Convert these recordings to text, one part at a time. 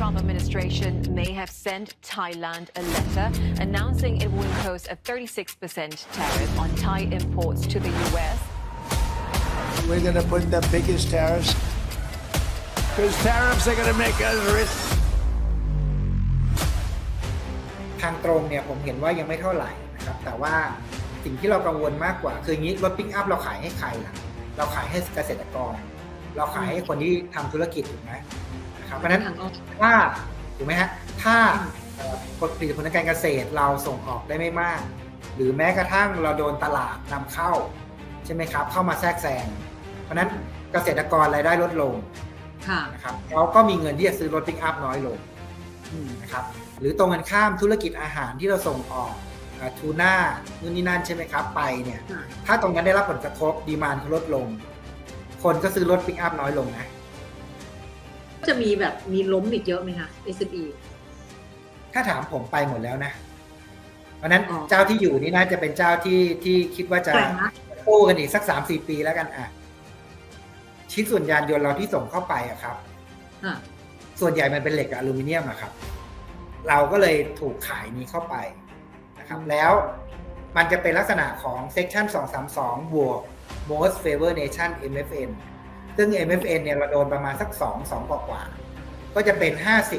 Trump administration may have sent Thailand a letter announcing it will impose a 36% tariff on Thai imports to the U.S. We're going to put the biggest tariffs because tariffs are going to make us rich. ทางตรงเนี่ยผมเห็นว่ายังไม่เท่าไหร่นะครับแต่ว่าสิ่งที่เรากังวลมากกว่า คืออย่างนี้รถปิกอัพเราขายให้ใครล่ะเราขายให้เกษตรกร เราขายให้คนที่ทำธุรกิจถูกไหม นะครับเพราะฉะนั้นทางออกถ้าถูกไหมฮะถ้าเอ่อผลผลิตผลทางการเกษตรเราส่งออกได้ไม่มาก หรือแม้กระทั่งเราโดนตลาดนำเข้าใช่ไหมครับ เข้ามาแทรกแซงเพราะฉะนั้นเกษตรกรรายได้ลดลงค่ะนะครับเขาก็มีเงินที่จะซื้อรถปิกอัพน้อยลงอืมนะครับหรือตรงกันข้ามธุรกิจอาหารที่เราส่งออกอ่าทูน่านู่นนี่นั่นใช่ไหมครับ ไปเนี่ยค่ะถ้าตรงนั้นได้รับผลกระทบดีมานเขาลดลง คนก็ซื้อรถปิกอัพน้อยลงนะ จะมีแบบมีล้มอีกเยอะไหมคะ SME ถ้าถามผมไปหมดแล้วนะ เพราะฉะนั้นอ๋อเจ้าที่อยู่นี่น่าจะเป็นเจ้าที่ที่คิดว่าจะแปลกนะ กู้กันอีกสักสามสี่ปีแล้วกันอะชิ้นส่วนยานยนต์เราที่ส่งเข้าไปอะครับค่ะส่วนใหญ่มันเป็นเหล็กกับอลูมิเนียมอะครับ เราก็เลยถูกขายนี้เข้าไปนะครับ แล้วมันจะเป็นลักษณะของ section 232 บวก most favor nation MFN ซึ่ง MFN เนี่ยเราโดนประมาณสัก 2 2กว่ากว่าๆก็จะเป็น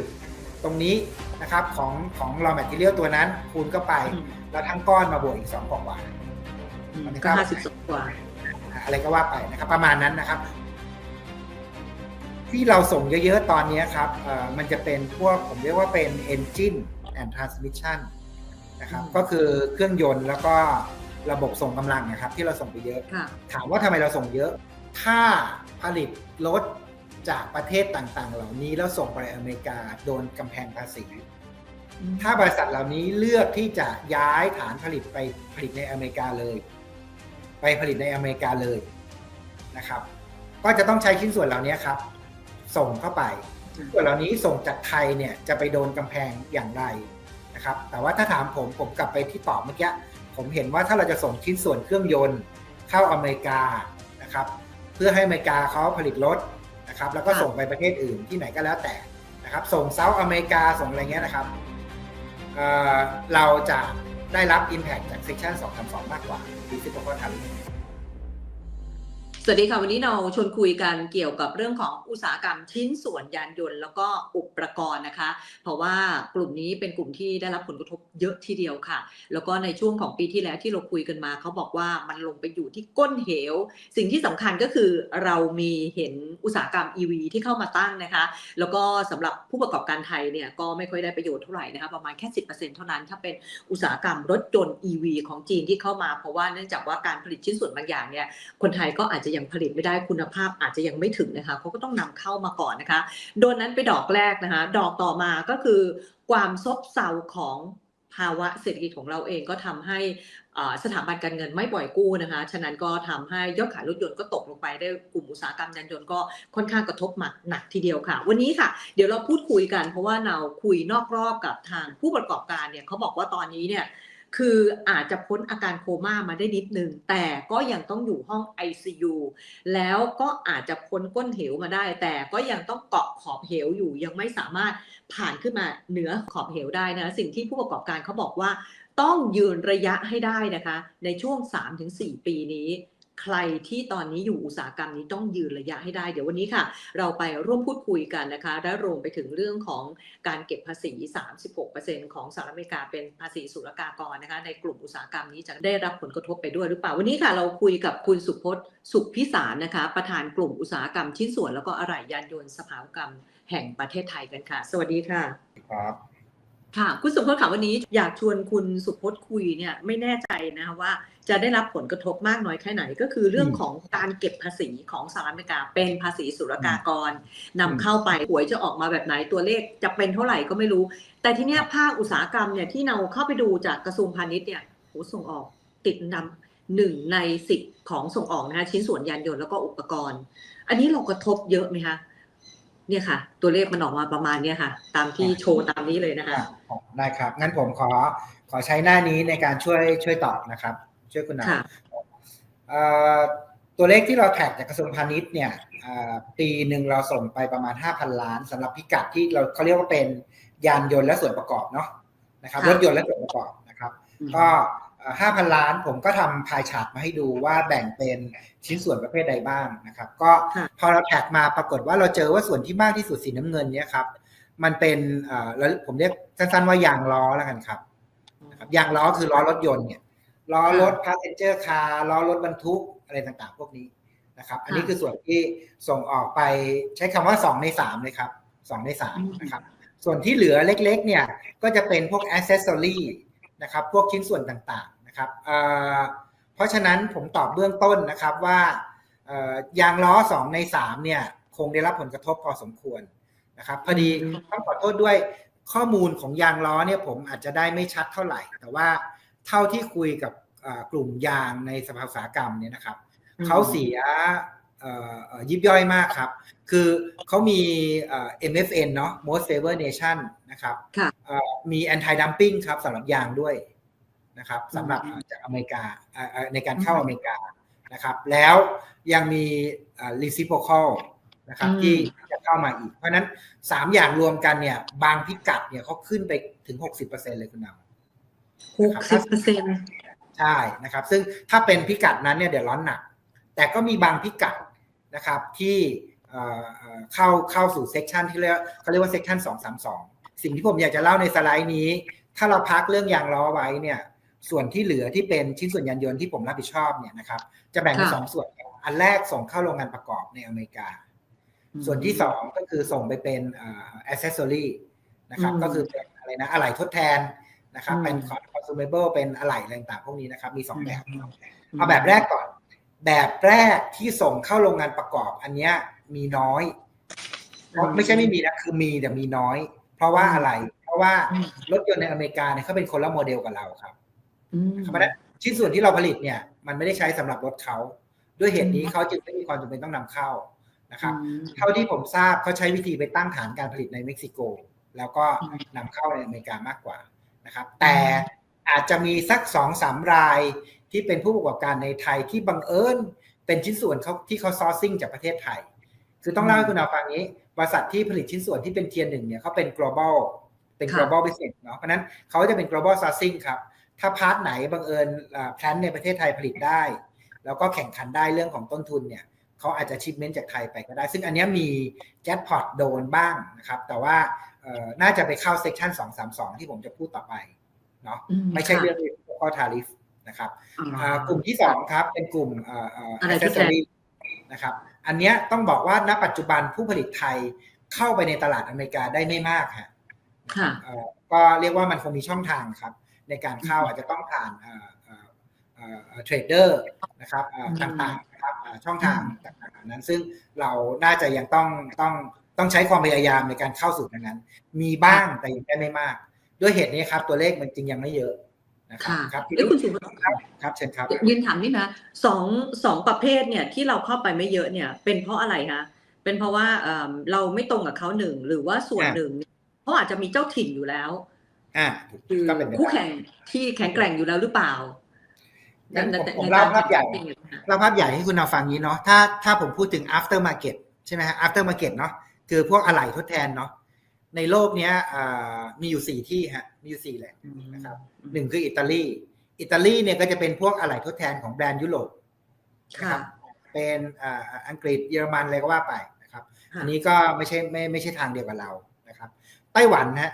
50 ตรงนี้นะครับของของ raw material ตัวนั้นคูณเข้าไปอืมแล้วทั้งก้อนมาบวกอีก 2กว่ากว่าอืมอันนี้ก็ครับห้าสิบสองกว่าๆอะไรก็ว่าไปนะครับ ประมาณนั้นนะครับ ที่เราส่งเยอะๆ ตอนนี้ครับเอ่อมันจะเป็นพวกผมเรียกว่าเป็น engine and transmission นะครับอืมก็คือเครื่องยนต์แล้วก็ระบบส่งกำลังนะครับ ที่เราส่งไปเยอะค่ะถามว่าทำไมเราส่งเยอะ ถ้าผลิตรถจากประเทศต่างๆ เหล่านี้แล้วส่งไปอเมริกาโดนกำแพงภาษี ถ้าบริษัทเหล่านี้เลือกที่จะย้ายฐานผลิตไปผลิตในอเมริกาเลย ไปผลิตในอเมริกาเลยนะครับ ก็จะต้องใช้ชิ้นส่วนเหล่านี้ครับ ส่งเข้าไปอืมส่วนเหล่านี้ส่งจากไทยเนี่ยจะไปโดนกำแพงอย่างไรนะครับ แต่ว่าถ้าถามผมผมกลับไปที่ตอบเมื่อกี้ผมเห็นว่าถ้าเราจะส่งชิ้นส่วนเครื่องยนต์เข้าอเมริกานะครับเพื่อให้อเมริกาเขาผลิตรถนะครับแล้วก็ส่งไปประเทศอื่นที่ไหนก็แล้วแต่นะครับส่งเซาท์อเมริกาส่งอะไรเงี้ยนะครับเอ่อเราจะได้รับ Impact จาก Section 232 มากกว่า Reciprocal Tariff สวัสดีค่ะ วันนี้เราชวนคุยกันเกี่ยวกับเรื่องของอุตสาหกรรมชิ้นส่วนยานยนต์ แล้วก็อุปกรณ์นะคะ เพราะว่ากลุ่มนี้เป็นกลุ่มที่ได้รับผลกระทบเยอะทีเดียวค่ะ แล้วก็ในช่วงของปีที่แล้วที่เราคุยกันมาเขาบอกว่ามันลงไปอยู่ที่ก้นเหว สิ่งที่สำคัญก็คือเรามีเห็นอุตสาหกรรม EV ที่เข้ามาตั้งนะคะ แล้วก็สำหรับผู้ประกอบการไทยเนี่ยก็ไม่ค่อยได้ประโยชน์เท่าไหร่นะคะประมาณแค่ 10%เท่านั้นถ้าเป็นอุตสาหกรรมรถยนต์ EV ของจีนที่เข้ามา เพราะว่าเนื่องจากว่าการผลิตชิ้นส่วนบางอย่างเนี่ยคนไทยก็อาจจะยังผลิตไม่ได้คุณภาพอาจจะยังไม่ถึงนะคะเขาก็ต้องนำเข้ามาก่อนนะคะ โดนนั้นไปดอกแรกนะคะ ดอกต่อมาก็คือความซบเซาของภาวะเศรษฐกิจของเราเองก็ทำให้สถาบันการเงินไม่ปล่อยกู้นะคะ ฉะนั้นก็ทำให้ยอดขายรถยนต์ก็ตกลงไปได้กลุ่มอุตสาหกรรมยานยนต์ก็ค่อนข้างกระทบหนักหนักทีเดียวค่ะ วันนี้ค่ะ เดี๋ยวเราพูดคุยกันเพราะว่าเราคุยนอกรอบกับทางผู้ประกอบการเนี่ยเขาบอกว่าตอนนี้เนี่ย คืออาจจะพ้นอาการโคม่ามาได้นิดนึง แต่ก็ยังต้องอยู่ห้อง ICU แล้วก็อาจจะพ้นก้นเหวมาได้ แต่ก็ยังต้องเกาะขอบเหวอยู่ยังไม่สามารถผ่านขึ้นมาเหนือขอบเหวได้นะ สิ่งที่ผู้ประกอบการเขาบอกว่า ต้องยืนระยะให้ได้นะคะ ในช่วง 3-4 ปีนี้ ใครที่ตอนนี้อยู่อุตสาหกรรมนี้ต้องยืนระยะให้ได้ เดี๋ยววันนี้ค่ะ เราไปร่วมพูดคุยกันนะคะ และรวมไปถึงเรื่องของการเก็บภาษี 36%ของสหรัฐอเมริกาเป็นภาษีศุลกากรนะคะ ในกลุ่มอุตสาหกรรมนี้จะได้รับผลกระทบไปด้วยหรือเปล่า วันนี้ค่ะ เราคุยกับคุณสุพจน์สุขพิสารนะคะ ประธานกลุ่มอุตสาหกรรมชิ้นส่วนแล้วก็อะไหล่ยานยนต์สภาหกรรมแห่งประเทศไทยกันค่ะ สวัสดีค่ะครับค่ะ คุณสุพจน์ค่ะวันนี้อยากชวนคุณสุพจน์คุยเนี่ยไม่แน่ใจนะคะว่า จะได้รับผลกระทบมากน้อยแค่ไหน ก็คือเรื่องอืมของการเก็บภาษีของสหรัฐอเมริกา เป็นภาษีศุลกากรนำอืมเข้าไปหวยจะออกมาแบบไหนตัวเลขจะเป็นเท่าไหร่ก็ไม่รู้ แต่ทีเนี้ยภาคอุตสาหกรรมเนี่ยที่เราเข้าไปดูจากกระทรวงพาณิชย์เนี่ยโหส่งออกติดอันดับหนึ่งในสิบของส่งออกนะคะชิ้นส่วนยานยนต์แล้วก็อุปกรณ์ อันนี้เรากระทบเยอะไหมคะเนี่ยค่ะ ตัวเลขมันออกมาประมาณเนี้ยค่ะ ตามที่โชว์ตามนี้เลยนะคะอะได้ครับงั้นผมขอขอใช้หน้านี้ในการช่วยช่วยตอบนะครับ ช่วยคุณนาค่ะเอ่อตตัวเลขที่เราแท็กจากกระทรวงพาณิชย์เนี่ยอ่าปีหนึ่งเราส่งไปประมาณ 5,000 ล้านสำหรับพิกัดที่เราเขาเรียกว่าเป็นยานยนต์และส่วนประกอบเนาะนะครับค่ะรถยนต์และส่วนประกอบนะครับก็ห้าพันล้านผมก็ทำพายชาร์ตมาให้ดูว่าแบ่งเป็นชิ้นส่วนประเภทใดบ้างนะครับ ก็ค่ะพอเราแท็กมาปรากฏว่าเราเจอว่าส่วนที่มากที่สุดสีน้ำเงินเนี่ยครับมันเป็นเอ่อแล้วผมเรียกสั้นๆว่ายางล้อแล้วกันครับนะครับยางล้อคือล้อรถยนต์เนี่ย ล้อรถพาสเซนเจอร์คาร์ล้อรถบรรทุกอะไรต่างๆ พวกนี้นะครับ อันนี้คือส่วนที่ส่งออกไปใช้คำว่าสองในสามเลยครับสองในสามนะครับ ส่วนที่เหลือเล็กๆ เนี่ยก็จะเป็นพวกอ c เซสซอรีนะครับพวกชิ้นส่วนต่างๆนะครับเอ่อเพราะฉะนั้นผมตอบเบื้องต้นนะครับว่าเอ่อยางล้อ 2 ใน 3 เนี่ยคงได้รับผลกระทบพอสมควรนะครับพอดีต้องขอโทษด้วยข้อมูลของยางล้อเนี่ยผมอาจจะได้ไม่ชัดเท่าไหร่ แต่ว่า เท่าที่คุยกับเอ่อกลุ่มยางในสภาอุตสาหกรรมเนี่ยนะครับอืมเขาเสียเอ่อเอ่อยิบย่อยมากครับ คือเขามีเอ่อ MFN เนาะ Most Favor Nation นะครับค่ะเอ่อมี Anti Dumping ครับสำหรับยางด้วยนะครับสำหรับอืมจากอเมริกาเอ่อเอ่อในการเข้าอเมริกานะครับ แล้วยังมีเอ่อ reciprocal นะครับอืมที่จะเข้ามาอีก เพราะฉะนั้น 3 อย่างรวมกันเนี่ยบางพิกัดเนี่ยเขาขึ้นไปถึง 60%เลยคุณนำ หกสิบเปอร์เซ็นต์ใช่นะครับ ซึ่งถ้าเป็นพิกัดนั้นเนี่ยเดี๋ยวร้อนหนัก แต่ก็มีบางพิกัดนะครับที่เอ่อเอ่อเข้าเข้าสู่เซกชันที่เรียกเขาเรียกว่าเซกชันสองสามสองสิ่งที่ผมอยากจะเล่าในสไลด์นี้ ถ้าเราพักเรื่องยางล้อไว้เนี่ย ส่วนที่เหลือที่เป็นชิ้นส่วนยานยนต์ที่ผมรับผิดชอบเนี่ยนะครับจะแบ่งเป็นค่ะสองส่วนครับอันแรกส่งเข้าโรงงานประกอบในอเมริกา ส่วนที่สองก็คือส่งไปเป็นเอ่อ accessory นะครับอืมก็คือเป็นอะไรนะอะไหล่ทดแทนนะครับอืมเป็น consumable เป็นอะไหล่อะไรต่างๆพวกนี้นะครับ มีสองแบบอืมเอาแบบแรกก่อน แบบแรกที่ส่งเข้าโรงงานประกอบ อันเนี้ยมีน้อยเพราะไม่ใช่ไม่มีนะคือมีแต่มีน้อย เพราะว่าอะไร เพราะว่าอืมรถยนต์ในอเมริกาเนี่ยเขาเป็นคนละโมเดลกับเราครับอืมเพราะฉะนั้นชิ้นส่วนที่เราผลิตเนี่ย มันไม่ได้ใช้สำหรับรถเขาด้วยเหตุนี้อืมเขาจึงไม่มีความจำเป็นต้องนำเข้านะครับอืมเท่าที่ผมทราบเขาใช้วิธีไปตั้งฐานการผลิตในเม็กซิโก แล้วก็อืมนำเข้าในอเมริกามากกว่านะครับ แต่ อาจจะมีสักสองสามรายที่เป็นผู้ประกอบการในไทยที่บังเอิญเป็นชิ้นส่วนเขาที่เขาซอร์ซิ่งจากประเทศไทย คือต้องเล่าให้คุณเอาฟังนี้บริษัทที่ผลิตชิ้นส่วนที่เป็นเทียร์หนึ่งเนี่ยเขาเป็น global เป็นค่ะ global business เนาะเพราะฉะนั้นเขาจะเป็น global sourcing ครับ ถ้าพาร์ทไหนบังเอิญแพลนในประเทศไทยผลิตได้ แล้วก็แข่งขันได้เรื่องของต้นทุนเนี่ยเขาอาจจะชิปเมนต์จากไทยไปก็ได้ ซึ่งอันเนี้ยมีแจ็คพอตโดนบ้างนะครับ แต่ว่าเอ่อน่าจะไปเข้าเซกชัน232 ที่ผมจะพูดต่อไป เนาะอืไม่ใช่ค่ะเรื่องข้อทาริฟนะครับอ๋อออ่ากลุ่มที่สองครับเป็นกลุ่มเอ่อเอ่ออะไรที่แทน accessory นะครับอันเนี้ยต้องบอกว่าณปัจจุบันผู้ผลิตไทยเข้าไปในตลาดอเมริกาได้ไม่มากฮะค่ะเอ่อก็เรียกว่ามันคงมีช่องทางครับ ในการเข้าอืมอาจจะต้องผ่านเอ่อเอ่อเอ่อเทรดเดอร์นะครับเอ่ออืมต่างๆนะครับเอ่อช่องทางต่างๆเหล่านั้น ซึ่งเราน่าจะยังต้องต้องต้องใช้ความพยายามในการเข้าสู่ตรงนั้น มีบ้างแต่ยังได้ไม่มาก ด้วยเหตุนี้ครับ ตัวเลขมันจริงยังไม่เยอะนะครับค่ะครับแล้วคุณสุภครับเชิญครับยืนถามนี่นะสองสองประเภทเนี่ยที่เราเข้าไปไม่เยอะเนี่ย เป็นเพราะอะไรคะเป็นเพราะว่าเอิ่มเราไม่ตรงกับเขาหนึ่งหรือว่าส่วนอะหนึ่งเขาอาจจะมีเจ้าถิ่นอยู่แล้วอ่าคือก็เป็นไปคู่ได้แข่งที่แข็งแกร่งอยู่แล้วหรือเปล่างั้นผมในผมในเล่าการภาพใหญ่แข่งขันเนี่ยเราภาพใหญ่ให้คุณเอาฟังนี้เนาะถ้าถ้าผมพูดถึง after market ใช่ไหมฮะ after market เนาะคือพวกอะไหล่ทดแทนเนาะ ในโลกเนี้ยอ่ามีอยู่สี่ที่ฮะมีอยู่สี่แหล่งนะครับหนึ่งคืออิตาลีอิตาลีเนี่ยก็จะเป็นพวกอะไหล่ทดแทนของแบรนด์ยุโรปนะค่ะครับเป็นอ่าอังกฤษเยอรมันอะไรก็ว่าไปนะครับค่ะอันนี้ก็ไม่ใช่ไม่ไม่ใช่ทางเดียวกับเรานะครับไต้หวันฮะ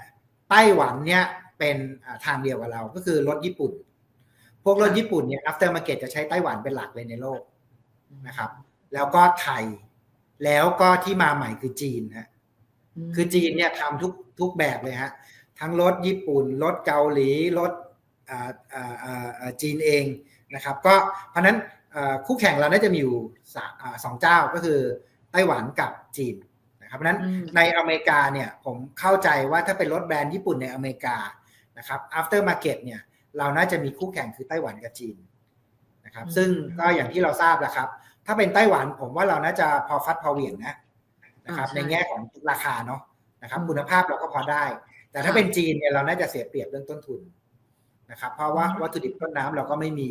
ไต้หวันเนี่ยเป็นอ่าทางเดียวกับเราก็คือรถญี่ปุ่น พวกรถญี่ปุ่นเนี่ย after market จะใช้ไต้หวันเป็นหลักเลยในโลกนะครับ แล้วก็ไทยแล้วก็ที่มาใหม่คือจีนฮะ คือจีนเนี่ยทำทุกทุกแบบเลยฮะ ทั้งรถญี่ปุ่น รถเกาหลี รถอ่าอ่าอ่าอ่าจีนเองนะครับ ก็เพราะฉะนั้นอ่าคู่แข่งเราน่าจะมีอยู่สาอ่าสองเจ้าก็คือไต้หวันกับจีนนะครับเพราะฉะนั้นอืมในอเมริกาเนี่ยผมเข้าใจว่าถ้าเป็นรถแบรนด์ญี่ปุ่นในอเมริกานะครับ after market เนี่ยเราน่าจะมีคู่แข่งคือไต้หวันกับจีนนะครับอืมซึ่งก็อย่างที่เราทราบแล้วครับ ถ้าเป็นไต้หวันผมว่าเราน่าจะพอฟัดพอเหวี่ยงนะ นะครับอ่าใช่ในแง่ของราคาเนาะนะครับอืมคุณภาพเราก็พอได้ แต่ถ้าค่ะเป็นจีนเนี่ยเราน่าจะเสียเปรียบเรื่องต้นทุนนะครับเพราะว่าอืมวัตถุดิบต้นน้ำเราก็ไม่มี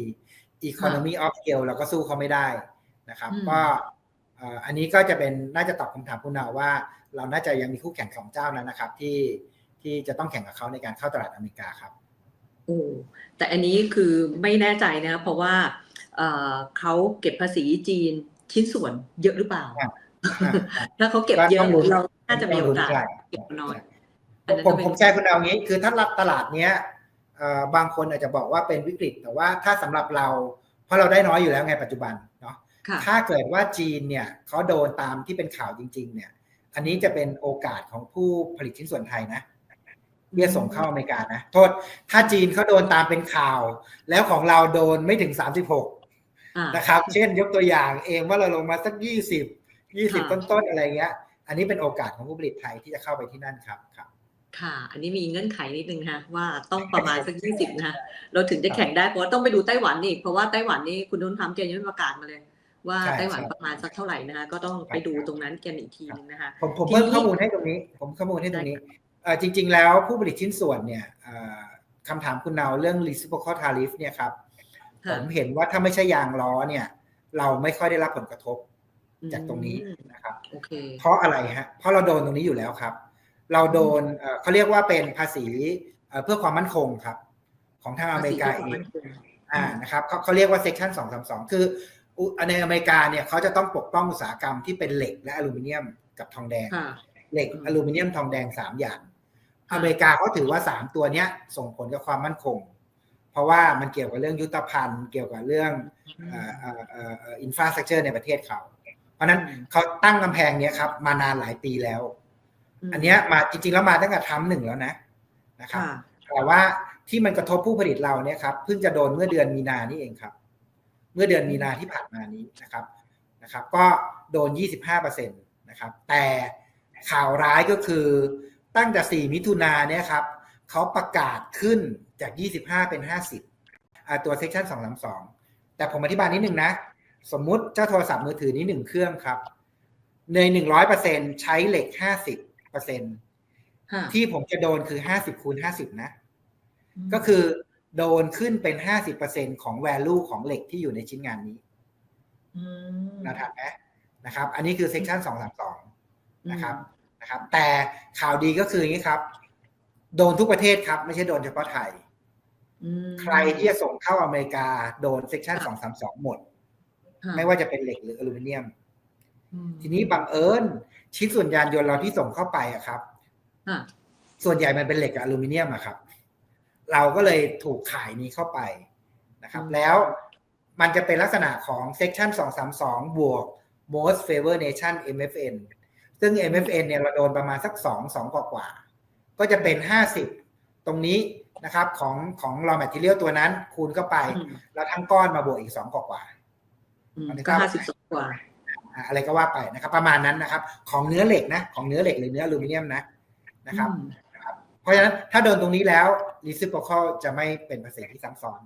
economy of scale เราก็สู้เขาไม่ได้นะครับอืมก็เอ่ออันนี้ก็จะเป็นน่าจะตอบคำถามคุณนาวว่า เราน่าจะยังมีคู่แข่งสองเจ้านั้นนะครับ ที่ที่จะต้องแข่งกับเขาในการเข้าตลาดอเมริกาครับโอ้แต่อันนี้คือไม่แน่ใจนะเพราะว่าเอ่อเขาเก็บภาษีจีนชิ้นส่วนเยอะหรือเปล่าครับ ถ้าเขาเก็บเยอะต้องลุ้นเราน่าจะมีโอกาสใช่เก็บน้อยผมผมผมแชร์คุณเอางี้ คือถ้ารับตลาดเนี้ยเอ่อบางคนอาจจะบอกว่าเป็นวิกฤต แต่ว่าถ้าสำหรับเรา เพราะเราได้น้อยอยู่แล้วไงปัจจุบันเนาะค่ะถ้าเกิดว่าจีนเนี่ยเขาโดนตามที่เป็นข่าวจริง ๆ เนี่ย อันนี้จะเป็นโอกาสของผู้ผลิตชิ้นส่วนไทยนะเรียกส่งเข้าอเมริกานะ โทษ ถ้าจีนเขาโดนตามเป็นข่าว แล้วของเราโดนไม่ถึง36อ่านะครับ เช่นยกตัวอย่างเองว่าเราลงมาสัก20 20ค่ะต้นๆอะไรเงี้ย อันนี้เป็นโอกาสของผู้ผลิตไทยที่จะเข้าไปที่นั่นครับครับ ค่ะ อันนี้มีเงื่อนไขนิดนึงฮะว่าต้องประมาณสักยี่สิบนะฮะเราถึงจะแข่งได้เพราะว่าต้องไปดูไต้หวันอีกเพราะว่าไต้หวันนี่คุณนุ่นทำแกยังไม่ประกาศมาเลย ว่าใช่ไต้หวันใช่ประมาณสักเท่าไหร่นะคะก็ต้องไปดูตรงนั้นกันอีกทีนึงนะคะผมผมทีนี้เพิ่มข้อมูลให้ตรงนี้ ผมข้อมูลให้ตรงนี้เอ่อจริง ๆ แล้วผู้ผลิตชิ้นส่วนเนี่ยเอ่อคำถามคุณนาวเรื่อง reciprocal tariff เนี่ยครับผค่ะมเห็นว่าถ้าไม่ใช่ยางล้อเนี่ย เราไม่ค่อยได้รับผลกระทบ จากตรงนี้อืมนะครับโอเคเพราะอะไรฮะเพราะเราโดนตรงนี้อยู่แล้วครับ เราโดนเอ่อเขาเรียกว่าเป็นภาษีเอ่อเพื่อความมั่นคงครับ ของทางอเมริกาเองอ่านะครับเขาเขาเรียกว่า section 232คืออุในอเมริกาเนี่ยเขาจะต้องปกป้องอุตสาหกรรมที่เป็นเหล็กและอลูมิเนียมกับทองแดงค่ะเหล็กอืมอลูมิเนียมทองแดงสามอย่างค่ะอเมริกาเขาถือว่าสามตัวเนี้ยส่งผลกับความมั่นคง เพราะว่ามันเกี่ยวกับเรื่องยุทธภัณฑ์ เกี่ยวกับเรื่องเอ่อเอ่อเอ่อเอ่ออินฟราสตรักเจอร์ในประเทศเขา เพราะฉะนั้นเขาตั้งกำแพงเนี้ยครับ มานานหลายปีแล้วมอันเนี้ยมาจริงๆแล้วมาตั้งแต่ทำหนึ่งแล้วนะนะครับค่ะ แต่ว่าที่มันกระทบผู้ผลิตเราเนี่ยครับเพิ่งจะโดนเมื่อเดือนมีนานี่เองครับ เมื่อเดือนมีนาที่ผ่านมานี้นะครับนะครับ ก็โดน 25%นะครับ แต่ข่าวร้ายก็คือตั้งแต่ 4 มิถุนาเนี่ยครับเขาประกาศขึ้นจาก 25 เป็น 50อ่าตัว section 232 แต่ผมอธิบายนิดนึงนะ สมมุติเจ้าโทรศัพท์มือถือนี้หนึ่งเครื่องครับใน100%ใช้เหล็ก50%ค่ะที่ผมจะโดนคือห้าสิบคูณห้าสิบนะ ก็คือโดนขึ้นเป็นห้าสิบเปอร์เซ็นของ value ของเหล็กที่อยู่ในชิ้นงานนี้มนะครับนะนะครับ อันนี้คือ section สองสามสองนะครับนะครับ แต่ข่าวดีก็คืออย่างนี้ครับ โดนทุกประเทศครับ ไม่ใช่โดนเฉพาะไทยอืมใครที่จะส่งเข้าอเมริกาโดน section สองสามสองหมดค่ะ ไม่ว่าจะเป็นเหล็กหรืออลูมิเนียมอืมทีนี้บังเอิญชิ้นส่วนยานยนต์เราที่ส่งเข้าไปอะครับค่ะส่วนใหญ่มันเป็นเหล็กกับอลูมิเนียมอะครับ เราก็เลยถูกขายนี้เข้าไปนะครับอืมแล้วมันจะเป็นลักษณะของ section 232 บวก most favor nation MFN ซึ่ง MFN เนี่ยเราโดนประมาณสัก 2 2กว่ากว่าๆก็จะเป็น 50 ตรงนี้นะครับของของ raw material ตัวนั้นคูณเข้าไปอืมแล้วทั้งก้อนมาบวกอีก 2กว่ากว่าๆอืมอันนี้ ก็ก็ห้าสิบสองกว่าอะอะไรก็ว่าไปนะครับ ประมาณนั้นนะครับ ของเนื้อเหล็กนะ ของเนื้อเหล็กหรือเนื้ออลูมิเนียมนะนะครับอืมเพราะฉะนั้นถ้าโดนตรงนี้แล้ว reciprocal จะไม่เป็นภาษีที่ซ้ำซ้อน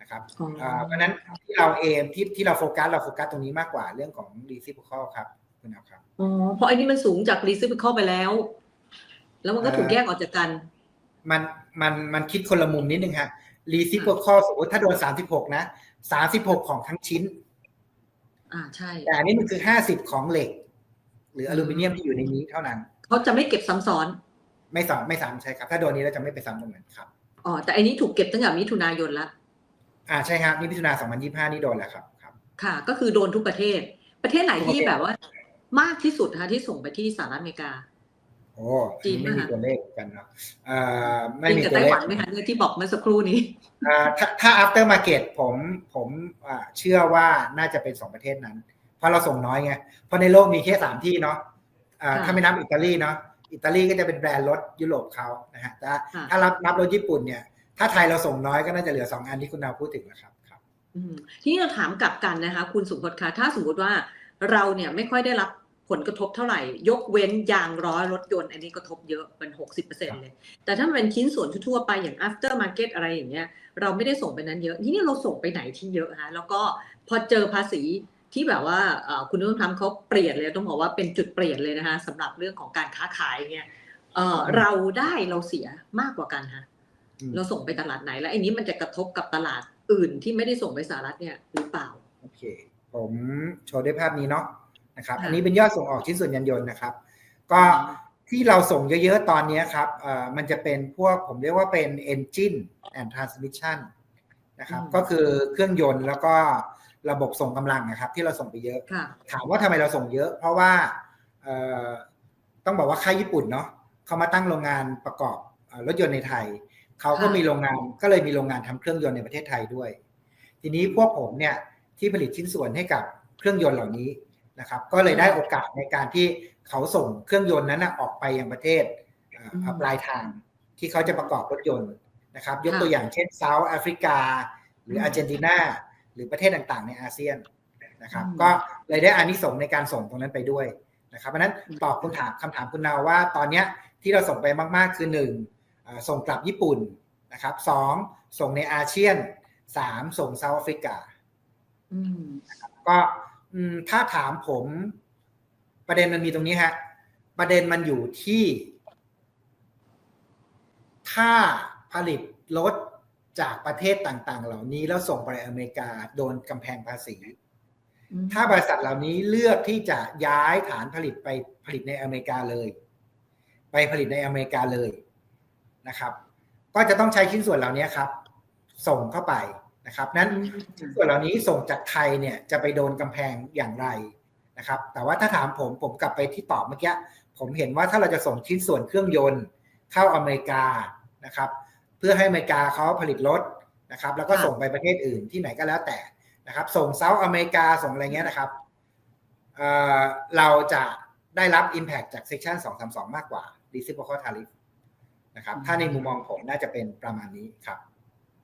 นะครับอ๋ออ่าเพราะฉะนั้นที่เราเอมที่ที่เราโฟกัสเราโฟกัสตรงนี้มากกว่าเรื่องของ reciprocal ครับคุณเอาครับอ๋อเพราะอันนี้มันสูงจากรีซิปเข้าไปแล้ว แล้วมันก็เอ่อถูกแยกออกจากกัน มันมันมันคิดคนละมุมนิดนึงฮะ reciprocal สมมติถ้าโดน36นะ36ของทั้งชิ้น อ่าใช่แต่อันนี้มันคือ50ของเหล็ก หรืออลูมิเนียมที่อยู่ในนี้เท่านั้นเขาจะไม่เก็บซ้ำซ้อน ไม่ซ้ำไม่ซ้ำใช่ครับ ถ้าโดนนี้เราจะไม่ไปซ้ำตรงนั้นครับอ๋อแต่อันนี้ถูกเก็บตั้งแต่มิถุนายนละอ่าใช่ครับนี่พิจารณา2025นี่โดนแล้วครับครับ ค่ะ ก็คือโดนทุกประเทศ ประเทศไหนที่ทุกประเทศแบบว่า มากที่สุดนะคะที่ส่งไปที่สหรัฐอเมริกา โอ้อันจีนนี้ไม่มีนะคะตัวเลขกันเนาะเอ่อไม่จีนมีกับตัวไต้เลหขวันไหมคะเนี่ยที่บอกเมื่อสักครู่นี้อ่าถ้าถ้า after market ผมผมอ่าเชื่อว่าน่าจะเป็นสองประเทศนั้น เพราะเราส่งน้อยไง เพราะในโลกมีแค่สามที่เนาะอ่าค่ะถ้าไม่นับอิตาลีเนาะอิตาลีก็จะเป็นแบรนด์รถยุโรปเขานะฮะแต่ค่ะถ้ารับนับรถญี่ปุ่นเนี่ย ถ้าไทยเราส่งน้อยก็น่าจะเหลือสองอันที่คุณดาวพูดถึงนะครับครับอืมทีนี้เราถามกลับกันนะคะ คุณสุพจน์คะถ้าสมมติว่าเราเนี่ยไม่ค่อยได้รับ ผลกระทบเท่าไหร่ ยกเว้นยางร้อยรถยนต์ อันนี้กระทบเยอะเป็นหกสิบเปอร์เซ็นเลย แต่ถ้ามันเป็นชิ้นส่วนทั่วๆไปอย่าง after market อะไรอย่างเงี้ย เราไม่ได้ส่งไปนั้นเยอะทีนี้เราส่งไปไหนที่เยอะฮะ แล้วก็พอเจอภาษีที่แบบว่าเอ่อคุณนุ่นทำเขาเปลี่ยนเลยต้องบอกว่าเป็นจุดเปลี่ยนเลยนะคะสำหรับเรื่องของการค้าขายเนี่ยเอ่อเราได้เราเสียมากกว่ากันฮะอืมเราส่งไปตลาดไหน แล้วไอ้นี้มันจะกระทบกับตลาดอื่นที่ไม่ได้ส่งไปสหรัฐเนี่ยหรือเปล่าโอเค ผมโชว์ด้วยภาพนี้เนาะ นะครับค่ะอันนี้เป็นยอดส่งออกชิ้นส่วนยานยนต์นะครับ ก็ที่เราส่งเยอะๆ ตอนนี้ครับเอ่อมันจะเป็นพวกผมเรียกว่าเป็น engine and transmission นะครับอืมก็คือเครื่องยนต์แล้วก็ระบบส่งกำลังนะครับ ที่เราส่งไปเยอะค่ะถามว่าทำไมเราส่งเยอะ เพราะว่าเอ่อต้องบอกว่าค่ายญี่ปุ่นเนาะเขามาตั้งโรงงานประกอบเอ่อรถยนต์ในไทย เขาก็ค่ะมีโรงงานก็เลยมีโรงงานทำเครื่องยนต์ในประเทศไทยด้วย ทีนี้พวกผมเนี่ยที่ผลิตชิ้นส่วนให้กับเครื่องยนต์เหล่านี้ นะครับก็เลยได้โอกาสในการที่เขาส่งเครื่องยนต์นั้นนะออกไปยังประเทศเอ่ออืมปลายทางที่เขาจะประกอบรถยนต์นะครับ ยกค่ะตัวอย่างเช่นเซาท์แอฟริกา หรือมอาร์เจนตินาหรือประเทศต่างๆ ในอาเซียนนะครับอืมก็เลยได้อานิสงส์ในการส่งตรงนั้นไปด้วยนะครับเพราะฉะนั้นอืมตอบคุณถามคำถามคุณนาวว่า ตอนเนี้ยที่เราส่งไปมากๆ คือหนึ่งเอ่อส่งกลับญี่ปุ่นนะครับสองส่งในอาเซียนสามส่งเซาท์แอฟริกาอืมก็อืม ถ้าถามผม ประเด็นมันมีตรงนี้ฮะ ประเด็นมันอยู่ที่ ถ้าผลิตรถจากประเทศต่างๆ เหล่านี้แล้วส่งไปอเมริกาโดนกำแพงภาษีอืมถ้าบริษัทเหล่านี้เลือกที่จะย้ายฐานผลิตไปผลิตในอเมริกาเลย ไปผลิตในอเมริกาเลยนะครับ ก็จะต้องใช้ชิ้นส่วนเหล่านี้ครับ ส่งเข้าไป นะครับนั้นชิ้นส่วนเหล่านี้ส่งจากไทยเนี่ยจะไปโดนกำแพงอย่างไรนะครับ แต่ว่าถ้าถามผมผมกลับไปที่ตอบเมื่อกี้ผมเห็นว่าถ้าเราจะส่งชิ้นส่วนเครื่องยนต์เข้าอเมริกานะครับ เพื่อให้อเมริกาเขาผลิตรถนะครับ แล้วก็ค่ะส่งไปประเทศอื่นที่ไหนก็แล้วแต่นะครับ ส่งเซาท์อเมริกาส่งอะไรเงี้ยนะครับเอ่อเราจะได้รับ Impact จาก Section 232 มากกว่า Reciprocal Tariff นะครับ ถ้าในมุมมองผมน่าจะเป็นประมาณนี้ครับ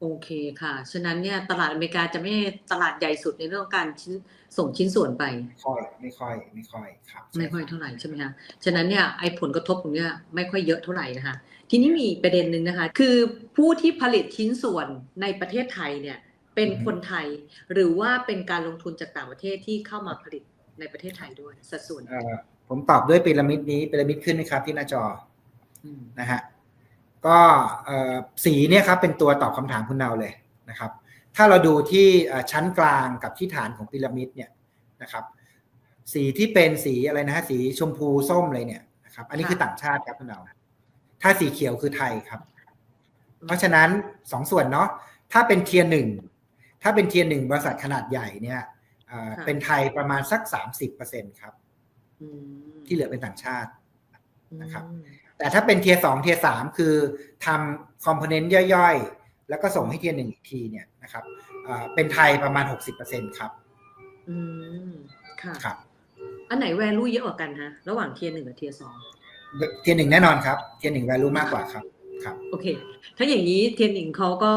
โอเคค่ะ ฉะนั้นเนี่ยตลาดอเมริกาจะไม่ใช่ตลาดใหญ่สุดในเรื่องของการชิ้นส่งชิ้นส่วนไป ไม่ค่อย ไม่ค่อย ไม่ค่อยครับ ไม่ค่อยเท่าไหร่ใช่ไหมคะฉะนั้นเนี่ยไอ้ผลกระทบตรงเนี้ยไม่ค่อยเยอะเท่าไหร่นะคะ ทีนี้มีประเด็นหนึ่งนะคะ คือผู้ที่ผลิตชิ้นส่วนในประเทศไทยเนี่ยเป็นคนไทย หรือว่าเป็นการลงทุนจากต่างประเทศที่เข้ามาผลิตในประเทศไทยด้วยสัดส่วนเอ่อผมตอบด้วยพีระมิดนี้พีระมิดขึ้นนะครับที่หน้าจออืมนะฮะ ก็เอ่อสีเนี่ยครับเป็นตัวตอบคำถามคุณเนาเลยนะครับ ถ้าเราดูที่เอ่อชั้นกลางกับที่ฐานของพีระมิดเนี่ยนะครับ สีที่เป็นสีอะไรนะฮะสีชมพูส้มเลยเนี่ยนะครับ อันนี้คือต่างชาติครับคุณเนาถ้าสีเขียวคือไทยครับ เพราะฉะนั้นสองส่วนเนาะถ้าเป็นเทียร์หนึ่งถ้าเป็นเทียร์หนึ่งบริษัทขนาดใหญ่เนี่ยเอ่อเป็นไทยประมาณสัก30%ครับอืมที่เหลือเป็นต่างชาตินะครับอืม แต่ถ้าเป็นเทียร์สองเทียร์สามคือทำคอมโพเนนต์ย่อยๆ แล้วก็ส่งให้เทียร์หนึ่งอีกทีเนี่ยนะครับเอ่อเป็นไทยประมาณ 60%ครับ อืม ค่ะครับ อันไหน value เยอะกว่ากันฮะ ระหว่างเทียร์หนึ่งกับเทียร์สองเทียร์หนึ่งแน่นอนครับ เทียร์หนึ่ง value มากกว่าครับ ครับ โอเค ถ้าอย่างนี้เทียร์หนึ่งเขาก็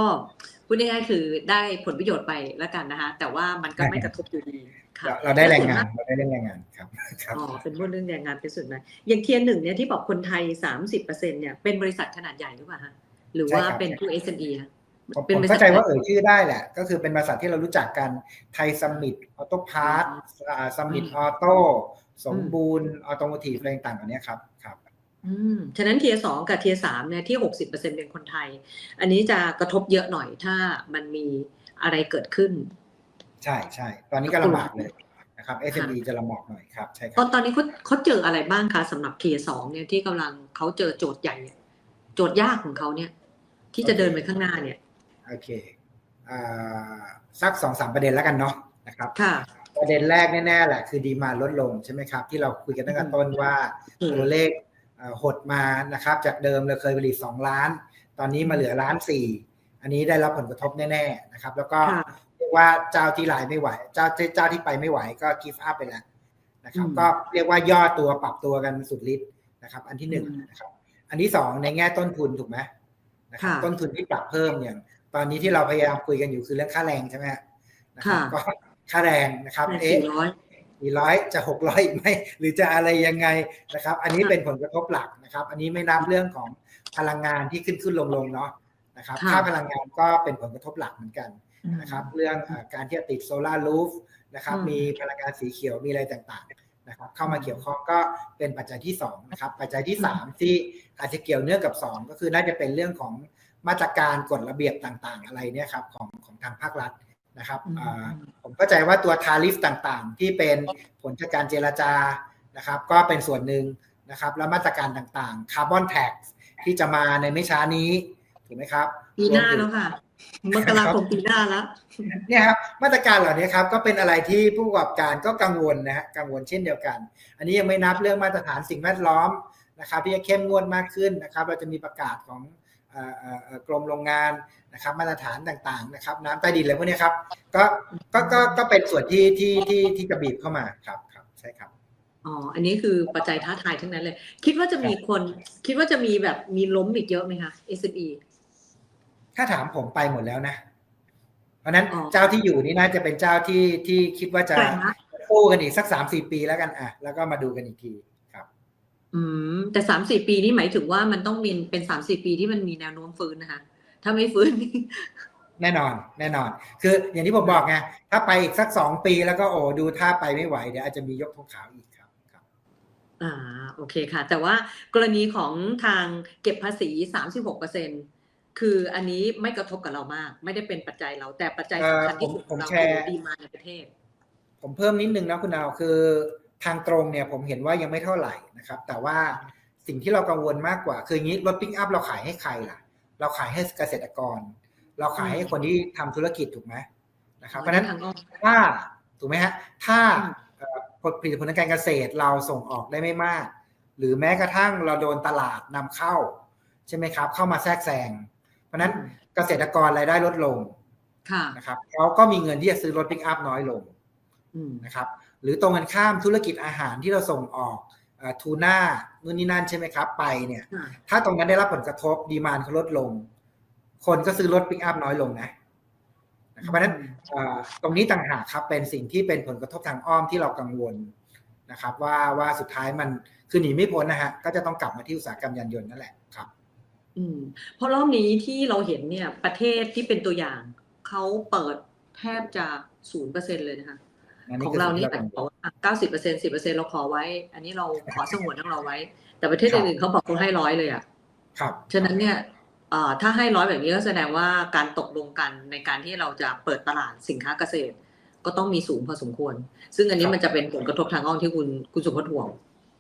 พูดง่ายๆคือได้ผลประโยชน์ไปแล้วกันนะคะ แต่ว่ามันก็ไม่กระทบอยู่ดีค่ะ เราเราได้แรงงานเราได้เรื่องแรงงานครับครับอ๋อเป็นพูดเรื่องแรงงานเป็นส่วนใหญ่อย่างเทียร์หนึ่งเนี่ยที่บอกคนไทยสามสิบเปอร์เซ็นเนี่ยเป็นบริษัทขนาดใหญ่หรือเปล่าฮะหรือว่าใช่ครับเป็นผู้ SME ฮะผมเป็นผมบริษัทเข้าใจว่าเอ่ยชื่อได้แหละ ก็คือเป็นบริษัทที่เรารู้จักกันไทยสมิ t ออโต้พาร์ทสมิ t อืมออโต้สมบูรณ์ออโตโมทีฟอะไรต่างๆเหล่านี้ครับครับอืมฉะนั้นเทียร์สองกับเทียร์สามเนี่ยที่หกสิบเปอร์เซ็นเป็นคนไทย อันนี้จะกระทบเยอะหน่อยถ้ามันมีอะไรเกิดขึ้น ใช่ใช่ตอนนี้ก็ลำบากเลยนะครับ SME จะลำบากหน่อยครับใช่คตรัอบนตอนนี้เขาเขาเจออะไรบ้างคะสำหรับเทียร์สองเนี่ยที่กำลังเขาเจอโจทย์ใหญ่เนี่ยโจทย์ยากของเขาเนี่ย ที่จะเดินไปข้างหน้าเนี่ยโอเคอ่าสักสองสามประเด็นแล้วกันเนาะนะครับค่ะประเด็นแรกแน่ๆแหละคือดีมาลดลงใช่ไหมครับ ที่เราคุยกันตั้งแต่ต้นว่าอืมตัวเลขเอ่อหดมานะครับ จากเดิมเราเคยผลิต2ล้าน ตอนนี้มาเหลือล้านสี่อันนี้ได้รับผลกระทบแน่ๆนะครับ แล้วก็ค่ะเรียก ว่าเจ้าที่ไลน์ไม่ไหว เจ้าเจ้าที่ไปไม่ไหวก็กิฟต์อัพไปแล้วนะครับอืมก็เรียกว่าย่อตัวปรับตัวกันสุดฤทธิ์นะครับ อันที่หนึ่งอืมนะครับ อันที่สองในแง่ต้นทุนถูกไหมนะครับค่ะต้นทุนที่ปรับเพิ่มอย่าง ตอนนี้ที่เราพยายามคุยกันอยู่คือเรื่องค่าแรงใช่ไหมฮะนะครับค่ะก็ค่าแรงนะครับเป็นเอ๊ะสี่ร้อยสี่ร้อยจะหกร้อยไหมหรือจะอะไรยังไงนะครับ อันนี้ค่ะเป็นผลกระทบหลักนะครับ อันนี้ไม่นับเรื่องของพลังงานที่ขึ้นขึ้นลงลงๆเนาะนะครับค่ะค่าพลังงานก็เป็นผลกระทบหลักเหมือนกัน นะครับเรื่องเอ่อการที่จะติดโซลารูฟนะครับอืมมีพลังงานสีเขียวมีอะไรต่างๆนะครับเข้ามาเกี่ยวข้องก็เป็นปัจจัยที่สองนะครับปัจจัยที่สามที่อาจจะเกี่ยวเนื่องกับสองก็คือน่าจะเป็นเรื่องของมาตรการกฎระเบียบต่างๆ อะไรเนี่ยครับของของทางภาครัฐนะครับอืมอ่าผมเข้าใจว่าตัวทาริฟต่างๆ ที่เป็นผลจากการเจรจานะครับ ก็เป็นส่วนหนึ่งนะครับแล้วมาตรการต่างๆคาร์บอนแท็กที่จะมาในไม่ช้านี้ถูกไหมครับปีหน้ารมถึงแล้วค่ะ มกราคมปีหน้าแล้วเนี่ยครับมาตรการเหล่านี้ครับก็เป็นอะไรที่ผู้ประกอบการก็กังวลนะฮะกังวลเช่นเดียวกัน อันนี้ยังไม่นับเรื่องมาตรฐานสิ่งแวดล้อมนะครับที่จะเข้มงวดมากขึ้นนะครับ เราจะมีประกาศของเอ่อเอ่อเอ่อกรมโรงงานนะครับมาตรฐานต่างๆนะครับ น้ำใต้ดินอะไรพวกนี้ครับก็ก็ก็ก็เป็นส่วนที่ที่ที่ที่จะบีบเข้ามาครับครับใช่ครับอ๋ออันนี้คือปัจจัยท้าทายทั้งนั้นเลย คิดว่าจะมีคน คิดว่าจะมีแบบมีล้มอีกเยอะไหมคะ SME ถ้าถามผมไปหมดแล้วนะเพราะฉะนั้นอ๋อเจ้าที่อยู่นี่น่าจะเป็นเจ้าที่ที่คิดว่าจะแปลกนะกู้กันอีกสักสามสี่ปีแล้วกันอะ แล้วก็มาดูกันอีกทีครับ อืม แต่สามสี่ปีนี้หมายถึงว่ามันต้องมีเป็นสามสี่ปีที่มันมีแนวโน้มฟื้นนะคะถ้าไม่ฟื้นนี่แน่นอน แน่นอน คืออย่างที่ผมบอกไงถ้าไปอีกสักสองปีแล้วก็โอ้ดูท่าไปไม่ไหวเดี๋ยวอาจจะมียกธงขาวอีกครับครับ อ่า โอเคค่ะ แต่ว่ากรณีของทางเก็บภาษีสามสิบหกเปอร์เซ็น คืออันนี้ไม่กระทบกับเรามาก ไม่ได้เป็นปัจจัยเราแต่ปัจจัยสำคัญที่สุดของเราคือดีมาในประเทศ ผมเพิ่มนิดนึงนะคุณดาวคือทางตรงเนี่ยผมเห็นว่ายังไม่เท่าไหร่นะครับ แต่ว่าสิ่งที่เรากังวลมากกว่า คืออย่างนี้รถปิ้งอัพเราขายให้ใครล่ะ เราขายให้เกษตรกร เราขายให้คนที่ทำธุรกิจถูกไหมนะครับเพราะฉะนั้นทางอ้อมถ้าถูกไหมฮะถ้าอืมเอ่อผลิตผลทางการเกษตรเราส่งออกได้ไม่มาก หรือแม้กระทั่งเราโดนตลาดนำเข้า ใช่ไหมครับ เข้ามาแทรกแซง เพราะฉะนั้นเกษตรกรรายได้ลดลงค่ะนะครับเขาก็มีเงินที่จะซื้อรถปิกอัพน้อยลงอืมนะครับ หรือตรงกันข้ามธุรกิจอาหารที่เราส่งออกเอ่อทูน่านู่นนี่นั่นใช่ไหมครับ ไปเนี่ยค่ะถ้าตรงนั้นได้รับผลกระทบดีมานเขาลดลง คนก็ซื้อรถปิกอัพน้อยลงนะนะครับเพราะฉะนั้นเอ่อตรงนี้ต่างหากครับเป็นสิ่งที่เป็นผลกระทบทางอ้อมที่เรากังวลนะครับ ว่าว่าสุดท้ายมันคือหนีไม่พ้นนะฮะก็จะต้องกลับมาที่อุตสาหกรรมยานยนต์นั่นแหละครับ อืมเพราะรอบนี้ที่เราเห็นเนี่ย ประเทศที่เป็นตัวอย่าง เขาเปิดแทบจะศูนย์เปอร์เซ็นเลยนะคะอันนี้ของคือเราสิ่งนี่ที่อาจกังจะวบอกลว่าเก้าสิบเปอร์เซ็นสิบเปอร์เซ็นเราขอไว้ อันนี้เราขอสงวนของเราไว้ แต่ประเทศครับอื่นๆเขาบอกเขาให้ร้อยเลยอะครับฉะนั้นเนี่ยเอ่อถ้าให้ร้อยแบบนี้ก็แสดงว่าการตกลงกันในการที่เราจะเปิดตลาดสินค้าเกษตร ก็ต้องมีสูงพอสมควร ซึ่งอันนี้มันจะเป็นผลกระทบทางอ้อมที่คุณคุณสุพจน์ห่วง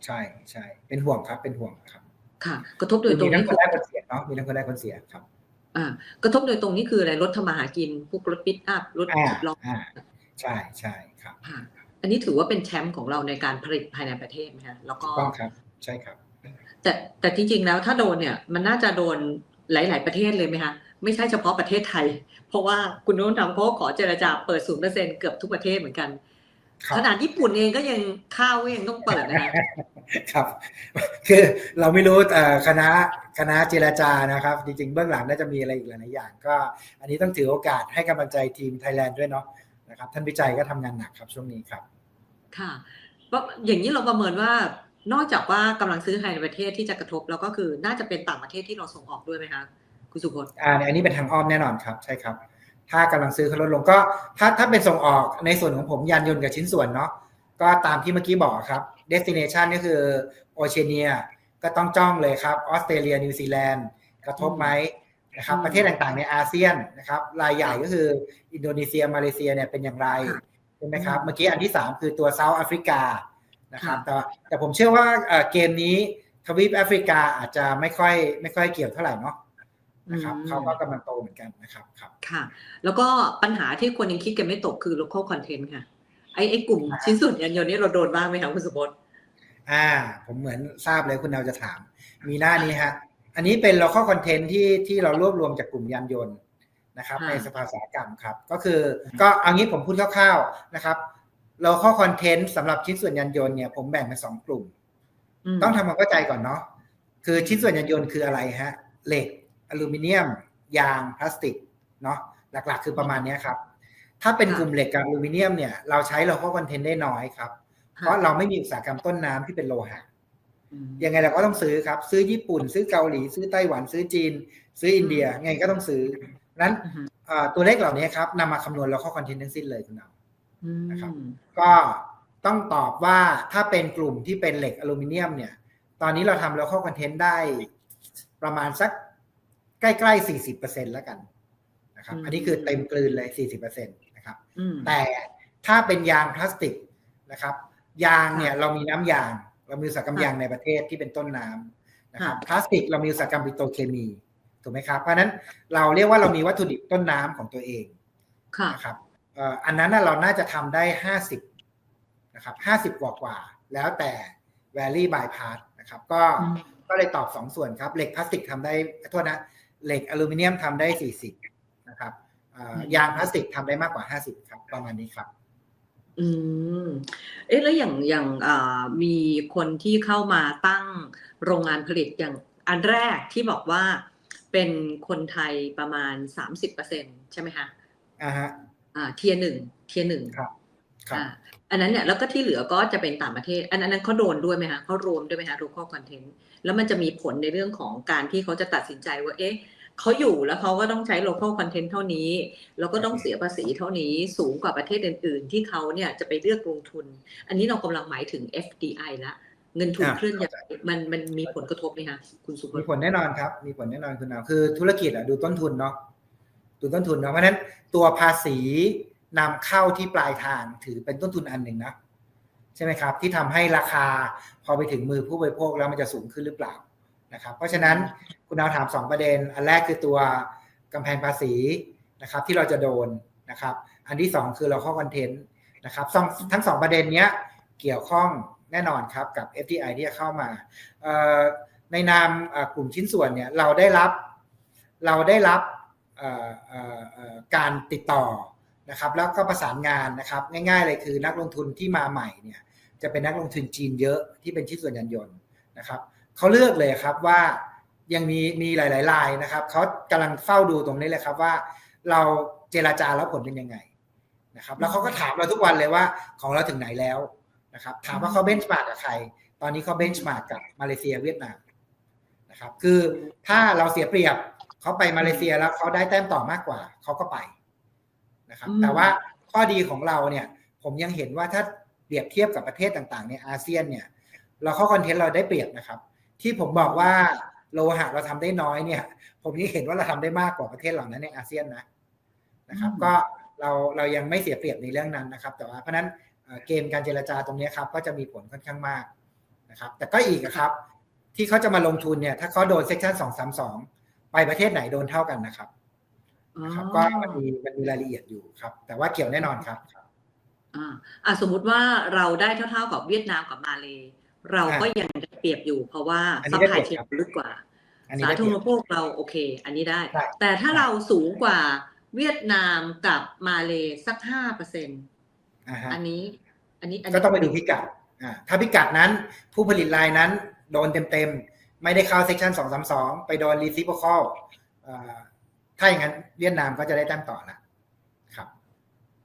ใช่ใช่เป็นห่วงครับเป็นห่วงครับ ค่ะ กระทบโดยตรมีงทั้นี้งคคืนอได้คนเสียเนาะมีทั้งคนได้คนเสียครับ อ่ากระทบโดยตรงนี้คืออะไรรถทำมาหากินพวกรถปิกอัพรถอ่าสิบล้ออ่าใช่ใช่ครับค่ะอันนี้ถือว่าเป็นแชมป์ของเราในการผลิตภายในประเทศไหมคะแล้วก็ถูกต้องครับ ใช่ครับ แต่แต่จริงๆแล้วถ้าโดนเนี่ยมันน่าจะโดนหลาย ๆ ประเทศเลยไหมคะไม่ใช่เฉพาะประเทศไทย เพราะว่าคุณโน้นทำเขาก็ขอเจรจาเปิดศูนย์เปอร์เซ็นเกือบทุกประเทศเหมือนกันครับ ขนาดญี่ปุ่นเองก็ยังข้าวก็ยังต้องเปิดนะคะครับ คือเราไม่รู้เอ่อคณะคณะเจรจานะครับ จริงๆ เบื้องหลังน่าจะมีอะไรอีกหลายๆอย่าง ก็ อันนี้ต้องถือโอกาสให้กำลังใจทีมไทยแลนด์ด้วยเนาะนะครับ ท่านวิจัยก็ทำงานหนักครับช่วงนี้ครับ ค่ะเพราะอย่างนี้เราประเมินว่านอกจากว่ากำลังซื้อภายในประเทศที่จะกระทบ แล้วก็คือน่าจะเป็นต่างประเทศที่เราส่งออกด้วยไหมคะคุณสุพจน์อ่าอันนี้เป็นทางอ้อมแน่นอนครับ ใช่ครับ ถ้ากำลังซื้อเขาลดลงก็ ถ้าถ้าเป็นส่งออกในส่วนของผมยานยนต์กับชิ้นส่วนเนาะก็ตามที่เมื่อกี้บอกครับ destination ก็คือโอเชียเนียก็ต้องจ้องเลยครับออสเตรเลียนิวซีแลนด์กระทบไหมนะครับอืมประเทศต่างๆ ในอาเซียนนะครับรายใหญ่ก็คืออินโดนีเซียมาเลเซียเนี่ยเป็นอย่างไรค่ะใช่ไหมครับเมื่อกี้อันที่ 3 คือตัวเซาท์แอฟริกานะครับค่ะแต่แต่ผมเชื่อว่าเอ่อเกมนี้ทวีปแอฟริกาอาจจะไม่ค่อยไม่ค่อยเกี่ยวเท่าไหร่เนาะ นะครับอืมเขาก็กำลังโตเหมือนกันนะครับครับค่ะ แล้วก็ปัญหาที่คนยังคิดกันไม่ตกคือ local content ค่ะไอ้ไอ้กลุ่มชิ้นส่วนยานยนต์นี่เราโดนบ้างไหมคะคุณสุพจน์อ่า ผมเหมือนทราบเลยคุณแนวจะถาม มีหน้านี้ฮะ อันนี้เป็น local content ที่ที่เรารวบรวมจากกลุ่มยานยนต์นะครับค่ะในสภาอุตสาหกรรมครับ ก็คือก็เอางี้ผมพูดคร่าวๆนะครับ local content สำหรับชิ้นส่วนยานยนต์เนี่ยผมแบ่งเป็นสองกลุ่มมต้องทำความเข้าใจก่อนเนาะคือชิ้นส่วนยานยนต์คืออะไรฮะเหล็ก อลูมิเนียม ยางพลาสติกเนาะหลักๆ คือประมาณเนี้ยครับ ถ้าเป็นค่ะกลุ่มเหล็กกับอลูมิเนียมเนี่ยเราใช้ local content ได้น้อยครับ เพราะเราไม่มีอุตสาหกรรมต้นน้ำที่เป็นโลหะอืมยังไงเราก็ต้องซื้อครับ ซื้อญี่ปุ่น ซื้อเกาหลี ซื้อไต้หวันซื้อจีน ซื้ออินเดียไงก็ต้องซื้อนั้นอือฮึเอ่อตัวเลขเหล่านี้ครับนำมาคำนวณ local content ทั้งสิ้นเลยคุณเอาอืมนะครับก็ต้องตอบว่าถ้าเป็นกลุ่มที่เป็นเหล็กอลูมิเนียมเนี่ย ตอนนี้เราทำ local content ได้ประมาณสัก ใกล้ๆ40%แล้วกันนะครับ อันนี้คือเต็มกลืนเลย40%นะนะครับอืมแต่ถ้าเป็นยางพลาสติกนะครับ ยางเนี่ยเรามีน้ำยาง เรามีอุตสาหกรรมค่ะยางในประเทศที่เป็นต้นน้ำนะครับค่ะพลาสติกเรามีอุตสาหกรรมปิโตรเคมีถูกไหมครับ เพราะฉะนั้นเราเรียกว่าเรามีวัตถุดิบต้นน้ำของตัวเองค่ะนะครับเอ่ออันนั้นน่ะเราน่าจะทำได้ห้าสิบนะครับห้าสิบกว่ากว่าๆแล้วแต่ valley by part นะครับ ก็อืมก็เลยตอบสองส่วนครับ เหล็กพลาสติกทำได้โทษนะ เหล็กอลูมิเนียมทำได้สี่สิบนะครับเอ่อยางพลาสติกทำได้มากกว่าห้าสิบครับ ประมาณนี้ครับ อืม เอ๊ะแล้วอย่างอย่างอ่ามีคนที่เข้ามาตั้งโรงงานผลิตอย่างอันแรกที่บอกว่าเป็นคนไทยประมาณ 30%ใช่ไหมคะอ่าฮะอ่าเทียหนึ่งเทียหนึ่งครับครับ อ่าอันนั้นเนี่ยแล้วก็ที่เหลือก็จะเป็นต่างประเทศอันนั้นอันนั้นเขาโดนด้วยไหมคะเขารวมด้วยไหมคะ local content แล้วมันจะมีผลในเรื่องของการที่เขาจะตัดสินใจว่าเอ๊ะเขาอยู่แล้วเขาก็ต้องใช้ local content เท่านี้ แล้วก็ต้องเสียภาษีเท่านี้สูงกว่าประเทศอื่น ๆ ที่เขาเนี่ยจะไปเลือกลงทุน อันนี้เรากำลังหมายถึง FDI ละเงินทุนอ่าเคลื่อนย้ายมันมันมีผลกระทบไหมคะคุณสุพมีจน์ผลแน่นอนครับ มีผลแน่นอนคุณนาวคือธุรกิจอะดูต้นทุนเนาะดูต้นทุนเนาะเพราะฉะนั้นตัวภาษี นำเข้าที่ปลายทางถือเป็นต้นทุนอันหนึ่งนะใช่ไหมครับ ที่ทำให้ราคาพอไปถึงมือผู้บริโภคแล้วมันจะสูงขึ้นหรือเปล่านะครับ เพราะฉะนั้นคุณดาถามสองประเด็น อันแรกคือตัวกำแพงภาษีนะครับที่เราจะโดนนะครับ อันที่สองคือเราเข้าคอนเทนต์นะครับทั้งสองประเด็นเนี้ยเกี่ยวข้องแน่นอนครับกับ FDI ที่จะเข้ามา ในนามกลุ่มชิ้นส่วนเนี่ยเราได้รับเราได้รับการติดต่อ นะครับแล้วก็ประสานงานนะครับง่ายๆเลยคือนักลงทุนที่มาใหม่เนี่ยจะเป็นนักลงทุนจีนเยอะที่เป็นชิ้นส่วนยานยนต์นะครับเขาเลือกเลยครับว่ายังมีมีหลายๆรายนะครับเขากำลังเฝ้าดูตรงนี้เลยครับว่า เราเจราจาแล้วผลเป็นยังไงนะครับแล้วเขาก็ถามเราทุกวันเลยว่าของเราถึงไหนแล้วนะครับถามว่าเขาเบนช์มาร์กกับใคร ตอนนี้เขาเบนช์มาร์กกับมาเลเซียเวียดนามนะครับคือถ้าเราเสียเปรียบเขาไปมาเลเซียแล้วเขาได้แต้มต่อมากกว่าเขาก็ไป นะครับอืมแต่ว่าข้อดีของเราเนี่ย ผมยังเห็นว่าถ้าเปรียบเทียบกับประเทศต่างๆ ในอาเซียนเนี่ย เราเข้าคอนเทนต์เราได้เปรียบนะครับ ที่ผมบอกว่าโลหะเราทำได้น้อยเนี่ย ผมยังเห็นว่าเราทำได้มากกว่าประเทศเหล่านั้นในอาเซียนนะนะครับอืมก็เราเรายังไม่เสียเปรียบในเรื่องนั้นนะครับ แต่ว่าเพราะฉะนั้นเอ่อเกมการเจรจาตรงนี้ครับ ก็จะมีผลค่อนข้างมากนะครับ แต่ก็อีกอะครับ ที่เขาจะมาลงทุนเนี่ย ถ้าเขาโดนเซ็กชันสองสามสองไปประเทศไหนโดนเท่ากันนะครับอ๋อ นะครับก็มันมีมันมีรายละเอียดอยู่ครับ แต่ว่าเกี่ยวแน่นอนครับครับอ่าอะสมมุติว่าเราได้เท่าๆกับเวียดนามกับมาเลเราก็ยังได้เปรียบอยู่เพราะว่าอันนี้ซัพได้พลายเปรีเชยบนครับลึกกว่าอันนี้สาได้ธารเปรีณูยปบโภคเราโอเค อันนี้ได้ใช่แต่ถ้าเราสูงกว่าเวียดนามกับมาเลสักห้าเปอร์เซ็นอ่าฮะอันนี้ อันนี้นนี้ก็ต้องไปดูพิกัดอ่าถ้าพิกัดนั้นผู้ผลิตรายนั้น โดนเต็มๆ ไม่ได้เข้าเซ c ชั n 232ไปโดน reciprocal อ่า ถ้าอย่างนั้นเวียดนามก็จะได้แต้มต่อละครับ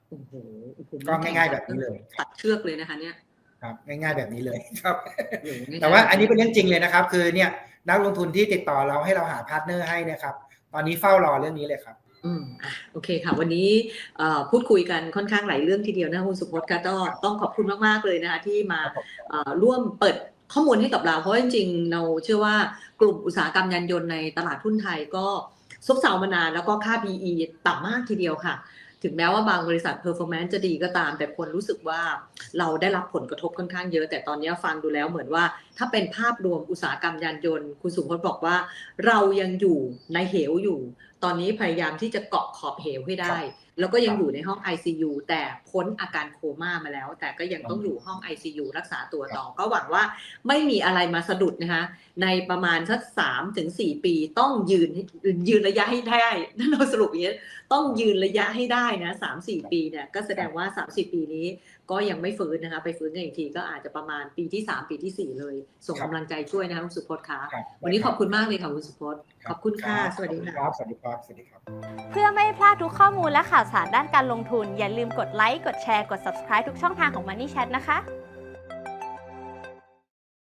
โอ้โหโอ้โหก็ง่ายๆแบบนี้เลยตัดเชือกเลยนะคะ เนี่ยครับง่ายๆแบบนี้เลยครับโอ้โหง่ยๆแต่ว่าอันนี้เป็นเรื่องจริงเลยนะครับ คือเนี่ยนักลงทุนที่ติดต่อเราให้เราหาพาร์ทเนอร์ให้เนะครับ ตอนนี้เฝ้ารอเรื่องนี้เลยครับอืมอะโอเคค่ะ วันนี้เอ่อพูดคุยกันค่อนข้างหลายเรื่องทีเดียวนะคุณสุพจน์ก็ต้องขอบคุณมากๆเลยนะคะที่มาเอ่อร่วมเปิดข้อมูลให้กับเรา เพราะว่าจริงๆเราเชื่อว่ากลุ่มอุตสาหกรรมยานยนต์ในตลาดหุ้นไทยก็ ซบเซามานานแล้วก็ค่า PE ต่ำมากทีเดียวค่ะ ถึงแม้ว่าบางบริษัท performance จะดีก็ตาม แต่คนรู้สึกว่าเราได้รับผลกระทบค่อนข้างเยอะ แต่ตอนนี้ฟังดูแล้วเหมือนว่า ถ้าเป็นภาพรวมอุตสาหกรรมยานยนต์ คุณสุพจน์บอกว่า เรายังอยู่ในเหวอยู่ ตอนนี้พยายามที่จะเกาะขอบเหวให้ได้ แล้วก็ยังอยู่ในห้อง ICU แต่พ้นอาการโคม่ามาแล้ว แต่ก็ยังต้องอยู่ห้อง ICU รักษาตัวต่อ ก็หวังว่าไม่มีอะไรมาสะดุดนะคะ ในประมาณสักสามถึงสี่ปีต้องยืนให้ยืนระยะให้ได้นั่นเราสรุปอย่างนี้ต้องยืนระยะให้ได้นะสามสี่ปีเนี่ยก็แสดงว่าสามสี่ปีนี้ก็ยังไม่ฟื้นนะคะ ไปฟื้นกันอีกทีก็อาจจะประมาณปีที่สามปีที่สี่เลย ส่งครับกำลังใจช่วยนะคะคุณสุพจน์คะครับวันนี้ขอบคุณมากเลยค่ะคุณสุพจน์ขอบคุณค่ะรับสวัสดีค่ะครับสวัสดีครับสวัสดีครับ เพื่อไม่พลาดทุกข้อมูลและข่าวสารด้านการลงทุน อย่าลืมกดไลค์ กดแชร์ กด subscribe ทุกช่องทางของ Money Chat นะคะ